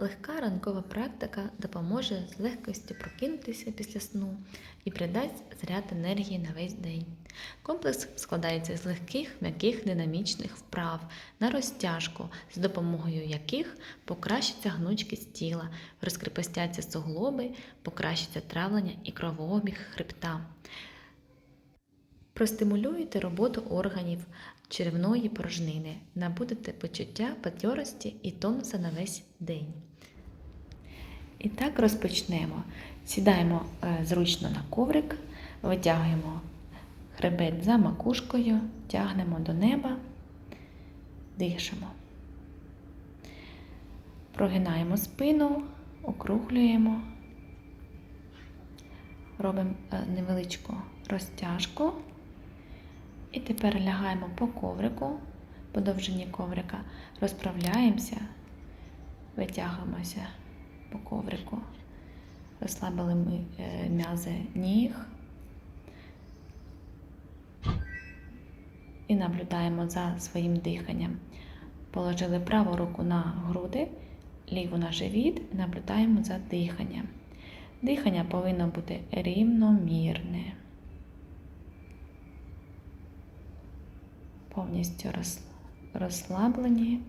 Легка ранкова практика допоможе з легкістю прокинутися після сну і придасть заряд енергії на весь день. Комплекс складається з легких, м'яких, динамічних вправ на розтяжку, з допомогою яких покращиться гнучкість тіла, розкріпостяться суглоби, покращиться травлення і кровообіг хребта. Простимулюєте роботу органів черевної порожнини, набудете почуття бадьорості і тонуса на весь день. І так розпочнемо. Сідаємо е, зручно на коврик, витягуємо хребет за макушкою, тягнемо до неба, дишимо. Прогинаємо спину, округлюємо, робимо е, невеличку розтяжку. І тепер лягаємо по коврику, по довжині коврика, розправляємося, витягуємося по коврику, розслабили ми е, м'язи ніг і наблюдаємо за своїм диханням. Положили праву руку на груди, ліву на живіт, наблюдаємо за диханням. Дихання повинно бути рівномірне. Повністю роз- розслаблені.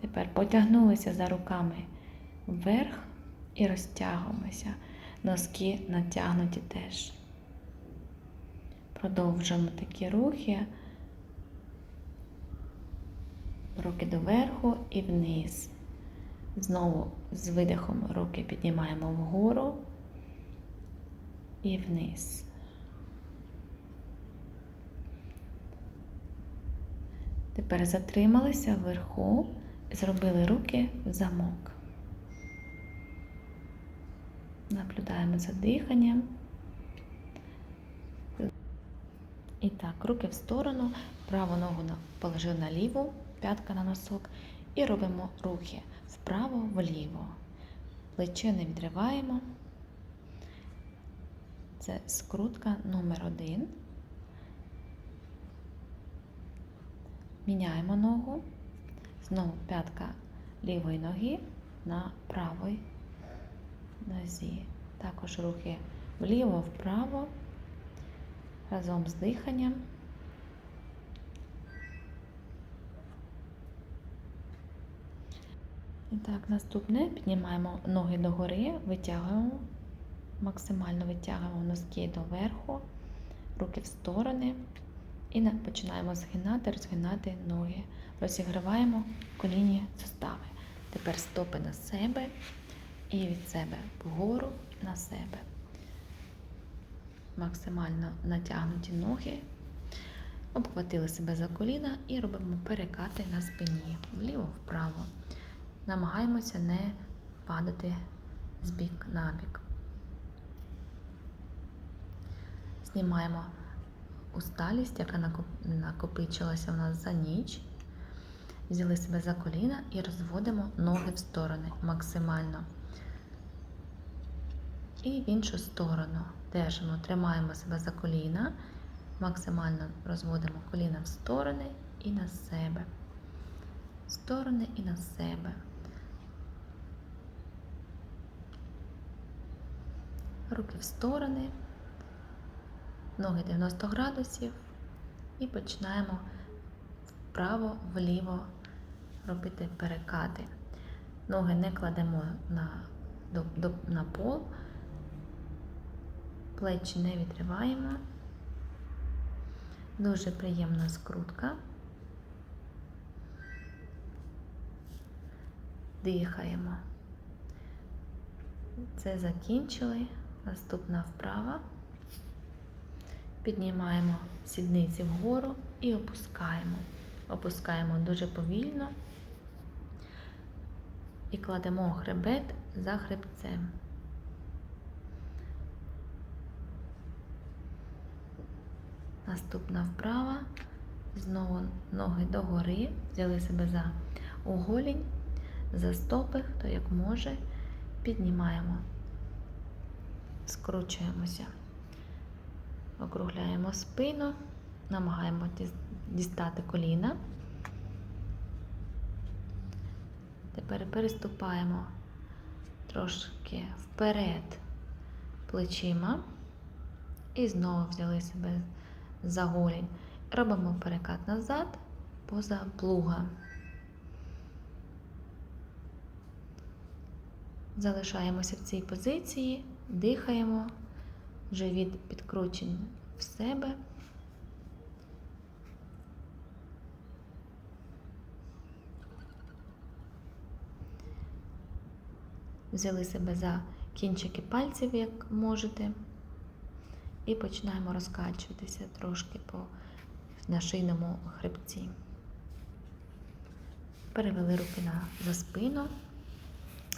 Тепер потягнулися за руками вверх і розтягуємося. Носки натягнуті теж. Продовжуємо такі рухи. Руки доверху і вниз. Знову з видихом руки піднімаємо вгору і вниз. Тепер затрималися вверху, зробили руки в замок. Наблюдаємо за диханням. І так, руки в сторону, праву ногу положили на ліву, п'ятка на носок. І робимо рухи вправо-вліво. Плече не відриваємо. Це скрутка номер один. Міняємо ногу. Знову п'ятка лівої ноги на правій нозі. Також рухи вліво-вправо разом з диханням. І так, наступне піднімаємо ноги догори, витягуємо, максимально витягуємо носки доверху, руки в сторони. І починаємо згинати, розгинати ноги. Розігріваємо колінні сустави. Тепер стопи на себе і від себе вгору на себе. Максимально натягнуті ноги. Обхватили себе за коліна і робимо перекати на спині вліво-вправо. Намагаємося не падати з бік на бік. Знімаємо усталість, яка накопичилася у нас за ніч. Взяли себе за коліна і розводимо ноги в сторони максимально. І в іншу сторону держимо, тримаємо себе за коліна, максимально розводимо коліна в сторони і на себе. В сторони і на себе. Руки в сторони ноги 90 градусів і починаємо вправо-вліво робити перекати. Ноги не кладемо на, до, до, на пол, плечі не відриваємо. Дуже приємна скрутка. Дихаємо. Це закінчили. Наступна вправа. Піднімаємо сідниці вгору і опускаємо. Опускаємо дуже повільно і кладемо хребет за хребцем. Наступна вправа. Знову ноги догори, взяли себе за оголінь, за стопи, хто як може, піднімаємо, скручуємося. Округляємо спину, намагаємося дістати коліна. Тепер переступаємо трошки вперед плечима. І знову взяли себе за голінь. Робимо перекат назад, поза плуга. Залишаємося в цій позиції, дихаємо, живіт підкручений в себе. Взяли себе за кінчики пальців, як можете, і починаємо розкачуватися трошки по на шийному хребці. Перевели руки на, за спину.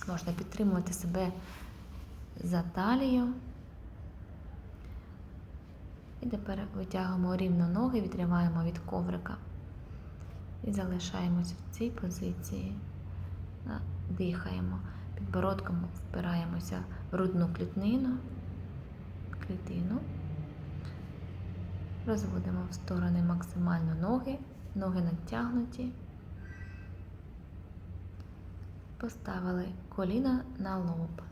Можна підтримувати себе за талію. Тепер витягуємо рівно ноги, відриваємо від коврика. І залишаємося в цій позиції. Дихаємо. Підбородком впираємося в грудну клітнину, клітину. Розводимо в сторони максимально ноги, ноги натягнуті. Поставили коліна на лоб.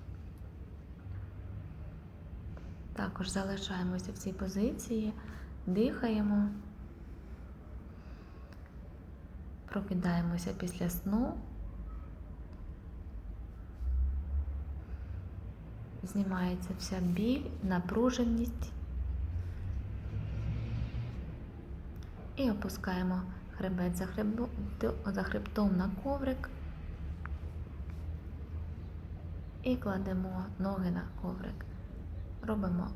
Також залишаємося в цій позиції, дихаємо, прокидаємося після сну, знімається вся біль, напруженість і опускаємо хребет за, хребо, за хребтом на коврик. І кладемо ноги на коврик. Робимо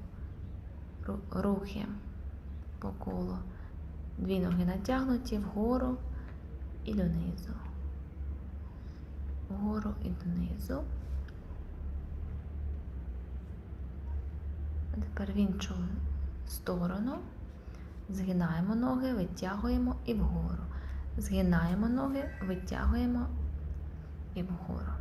рухи по колу. Дві ноги натягнуті вгору і донизу. Вгору і донизу. А тепер в іншу сторону. Згинаємо ноги, витягуємо і вгору. Згинаємо ноги, витягуємо і вгору.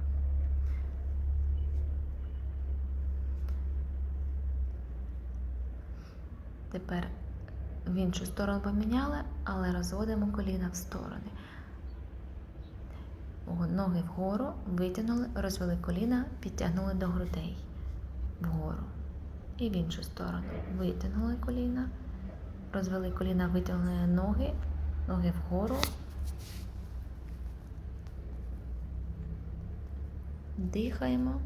Тепер в іншу сторону поміняли, але розводимо коліна в сторони. Ноги вгору, витягнули, розвели коліна, підтягнули до грудей вгору. І в іншу сторону витягнули коліна, розвели коліна, витягнули ноги, ноги вгору. Дихаємо.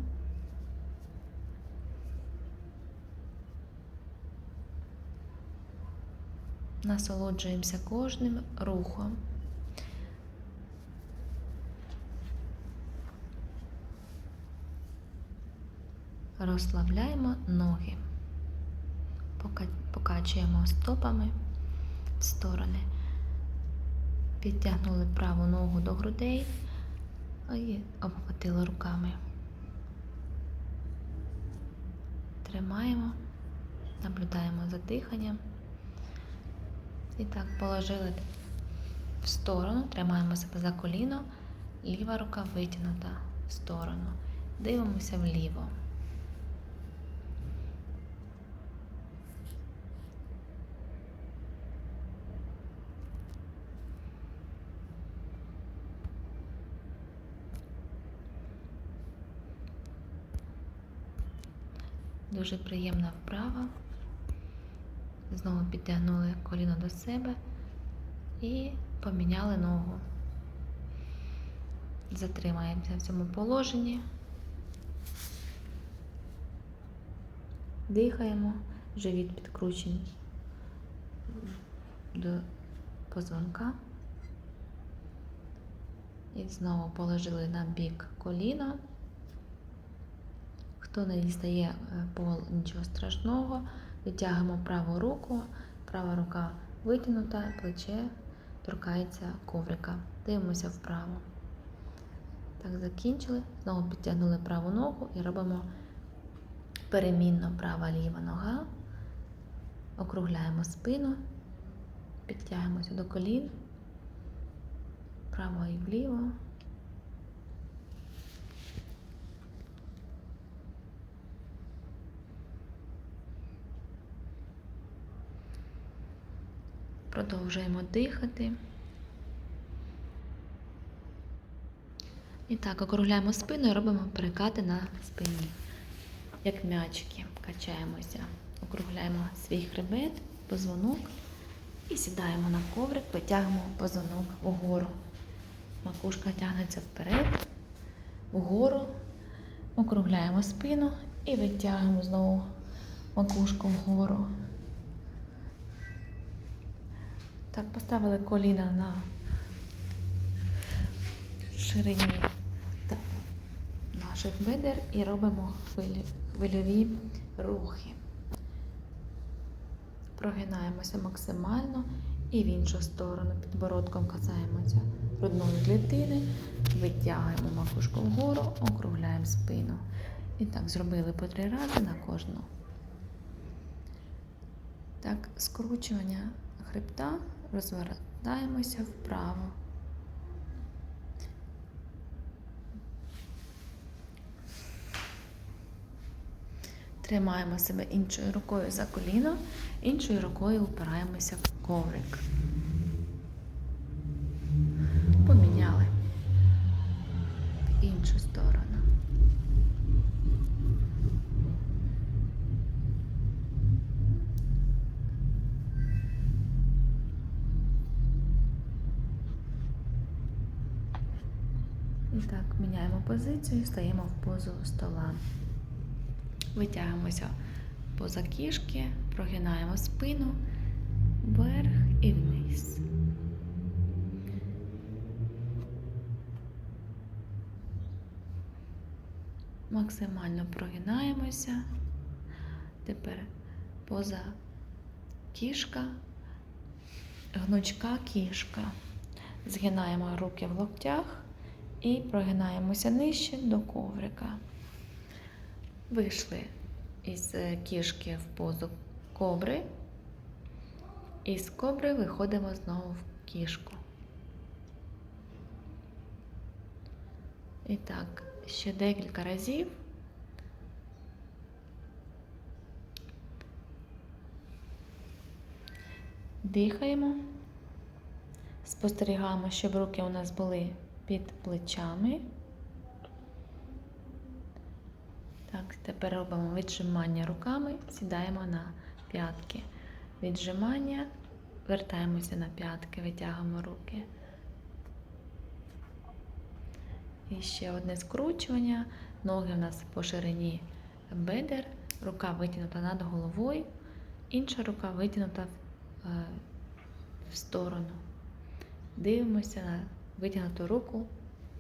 Насолоджуємося кожним рухом. Розслабляємо ноги, покачуємо стопами в сторони, підтягнули праву ногу до грудей і обхватили руками. Тримаємо, наблюдаємо за диханням. І так, положили в сторону, тримаємо себе за коліно, ліва рука витягнута в сторону. Дивимося вліво. Дуже приємна вправа. Знову підтягнули коліно до себе і поміняли ногу. Затримаємося в цьому положенні. Дихаємо, живіт підкручений до позвонка. І знову положили на бік коліна. Хто не дістає е, пол, нічого страшного. Витягуємо праву руку, права рука витягнута, плече торкається коврика. Дивимося вправо. Так, закінчили. Знову підтягнули праву ногу і робимо перемінно права-ліва нога. Округляємо спину, підтягуємося до колін, вправо і вліво. Продовжуємо дихати. І так, округляємо спину і робимо перекати на спині. Як м'ячики качаємося. Округляємо свій хребет, позвонок і сідаємо на коврик, потягнемо позвонок вгору. Макушка тягнеться вперед, вгору, округляємо спину і витягуємо знову макушку вгору. Так, поставили коліна на ширині наших бедер і робимо хвильові рухи. Прогинаємося максимально і в іншу сторону підбородком касаємося грудної клітини, витягуємо макушку вгору, округляємо спину. І так зробили по три рази на кожну. Так, скручування хребта, розвертаємося вправо. Тримаємо себе іншою рукою за коліно, іншою рукою опираємося в коврик. Позицію, стаємо в позу стола. Витягуємося поза кішки, прогинаємо спину вверх і вниз. Максимально прогинаємося. Тепер поза кішка, гнучка кішка. Згинаємо руки в локтях і прогинаємося нижче до коврика. Вийшли із е, кішки в позу кобри. І з кобри виходимо знову в кішку. І так, ще декілька разів. Дихаємо. Спостерігаємо, щоб руки у нас були під плечами. Так, тепер робимо віджимання руками, сідаємо на п'ятки. Віджимання, вертаємося на п'ятки, витягуємо руки. І ще одне скручування. Ноги у нас по ширині бедер, рука витягнута над головою, інша рука витягнута е, в сторону. Дивимося на витягнуту руку,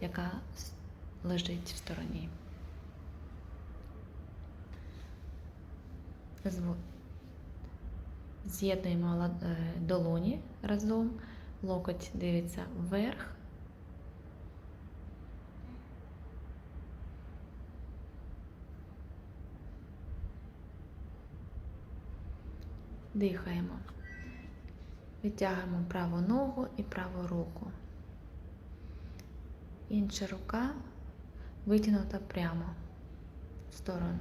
яка лежить в стороні. З'єднуємо е, долоні разом, локоть дивиться вверх. Дихаємо. Витягуємо праву ногу і праву руку. Інша рука витягнута прямо в сторону.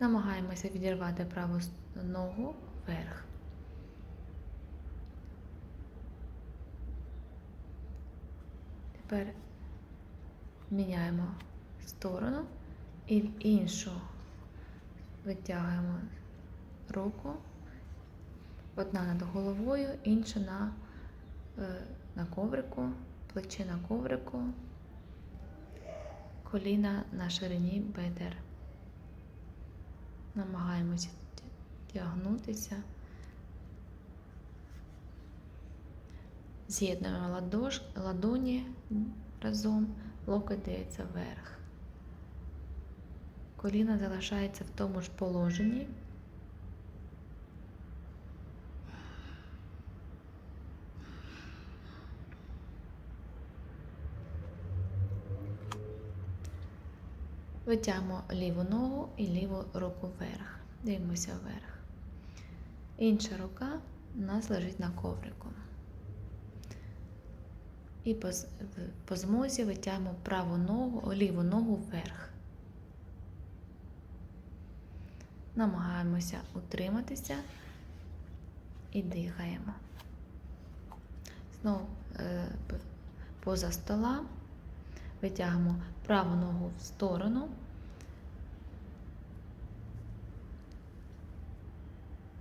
Намагаємося відірвати праву ногу вверх. Тепер міняємо сторону і в іншу витягуємо руку. Одна над головою, інша на, на коврику, плече на коврику, коліна на ширині бедер. Намагаємося тягнутися. З'єднуємо ладош, ладоні разом, локоть дивиться вверх. Коліна залишається в тому ж положенні. Витягнемо ліву ногу і ліву руку вверх. Дивимося вверх. Інша рука у нас лежить на коврику. І по, по змозі витягнемо праву ногу, ліву ногу вверх. Намагаємося утриматися і дихаємо. Знову е, поза стола. Витягуємо праву ногу в сторону.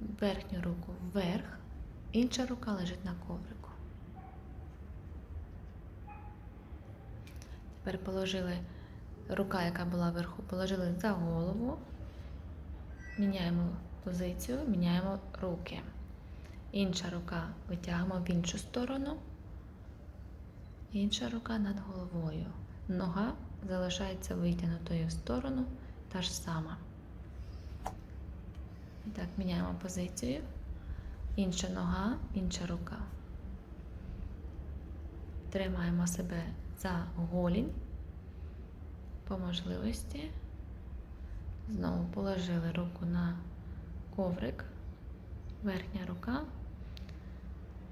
Верхню руку вверх, інша рука лежить на коврику. Тепер положили рука, яка була вверху, положили за голову. Міняємо позицію, міняємо руки. Інша рука витягуємо в іншу сторону. Інша рука над головою. Нога залишається витягнутою в сторону, та ж сама. І так, міняємо позицію. Інша нога, інша рука. Тримаємо себе за голінь по можливості. Знову положили руку на коврик, верхня рука,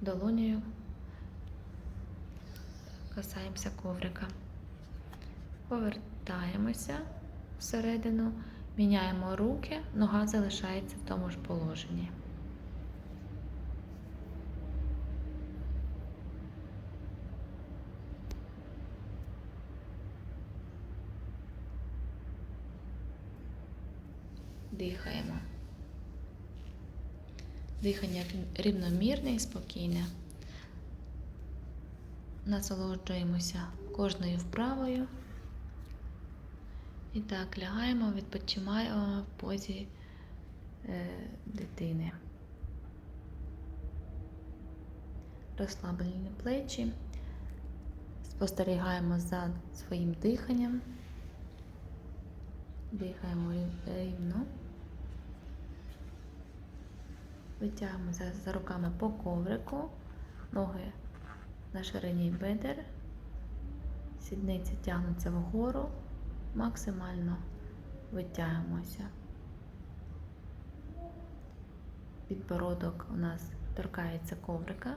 долонею касаємося коврика. Повертаємося всередину, міняємо руки, нога залишається в тому ж положенні. Дихаємо. Дихання рівномірне і спокійне. Насолоджуємося кожною вправою. І так, лягаємо, відпочиваємо в позі е, дитини. Розслаблені плечі. Спостерігаємо за своїм диханням. Дихаємо рівно. Витягуємо за, за руками по коврику, ноги на ширині бедер, сідниці тягнуться вгору, максимально витягуємося. Підбородок у нас торкається коврика.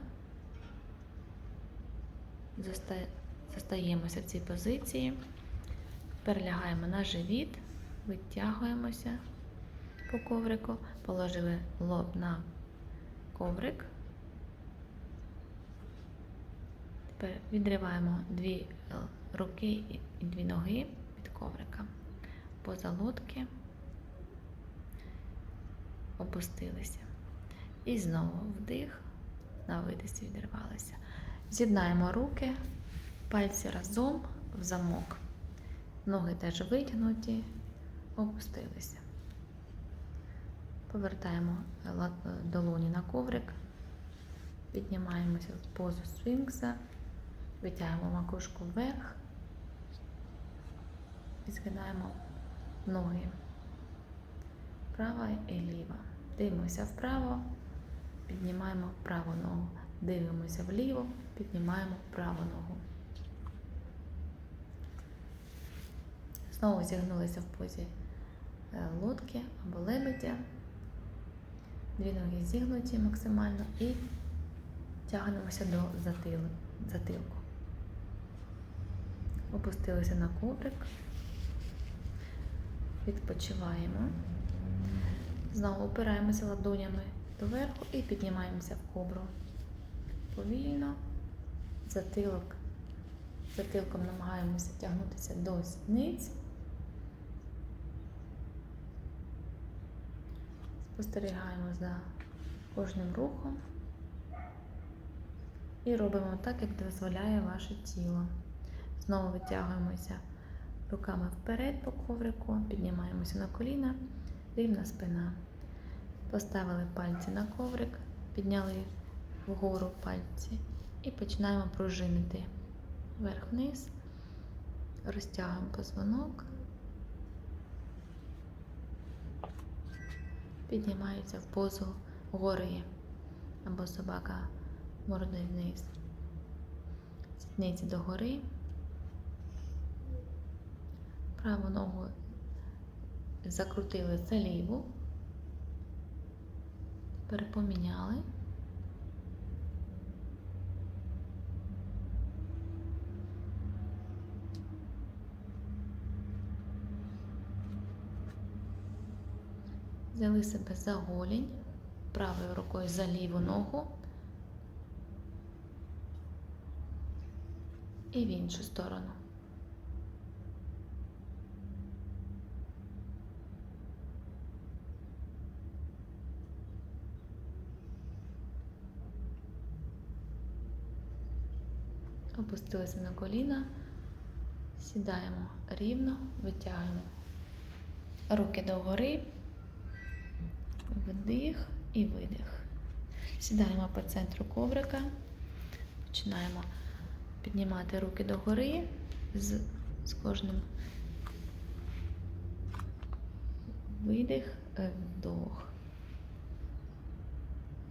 Застаємося в цій позиції, перелягаємо на живіт, витягуємося по коврику, положили лоб на коврик. Тепер відриваємо дві е, руки і дві ноги коврика. Поза лодки опустилися. І знову вдих, на видисі відривалися. З'єднаємо руки, пальці разом в замок. Ноги теж витягнуті, опустилися. Повертаємо долоні на коврик, піднімаємося в позу сфінкса, витягуємо макушку вверх, і згинаємо ноги права і ліва. Дивимося вправо, піднімаємо праву ногу. Дивимося вліво, піднімаємо праву ногу. Знову зігнулися в позі е, лодки або лебедя. Дві ноги зігнуті максимально і тягнемося до затилку. Опустилися на коврик, відпочиваємо. Знову опираємося ладонями доверху і піднімаємося в кобру. Повільно, затилок. Затилком намагаємося тягнутися до сідниць. Спостерігаємо за кожним рухом і робимо так, як дозволяє ваше тіло. Знову витягуємося руками вперед по коврику, піднімаємося на коліна, рівна спина. Поставили пальці на коврик, підняли вгору пальці і починаємо пружинити вверх-вниз, розтягуємо позвонок, піднімаються в позу гори або собака мордою вниз. Сідниці догори. Праву ногу закрутили за ліву, перепоміняли. Взяли себе за голінь, правою рукою за ліву ногу. І в іншу сторону. Опустилися на коліна, сідаємо рівно, витягуємо руки догори, вдих і видих. Сідаємо по центру коврика, починаємо піднімати руки догори з, з кожним. Видих, вдох,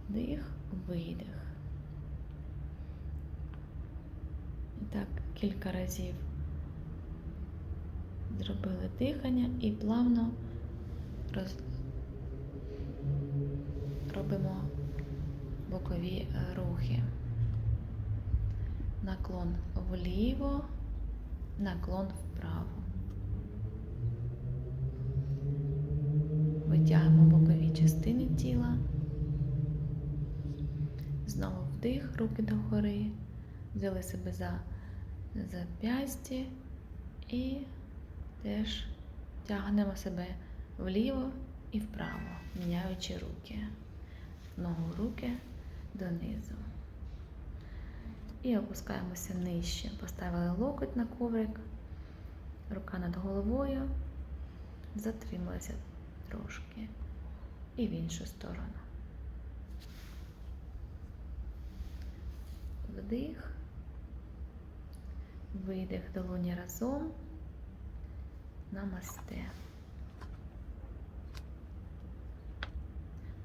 вдих, видих. І так кілька разів зробили дихання і плавно роз... робимо бокові е, рухи. Наклон вліво, наклон вправо. Витягуємо бокові частини тіла. Знову вдих, руки догори. Взяли себе за зап'ясті і теж тягнемо себе вліво і вправо, міняючи руки. Ногу руки донизу. І опускаємося нижче. Поставили локоть на коврик, рука над головою, затрималися трошки. І в іншу сторону. Вдих. Видих долоні разом. Намасте.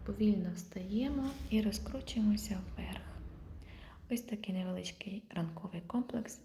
Повільно встаємо і розкручуємося вверх. Ось такий невеличкий ранковий комплекс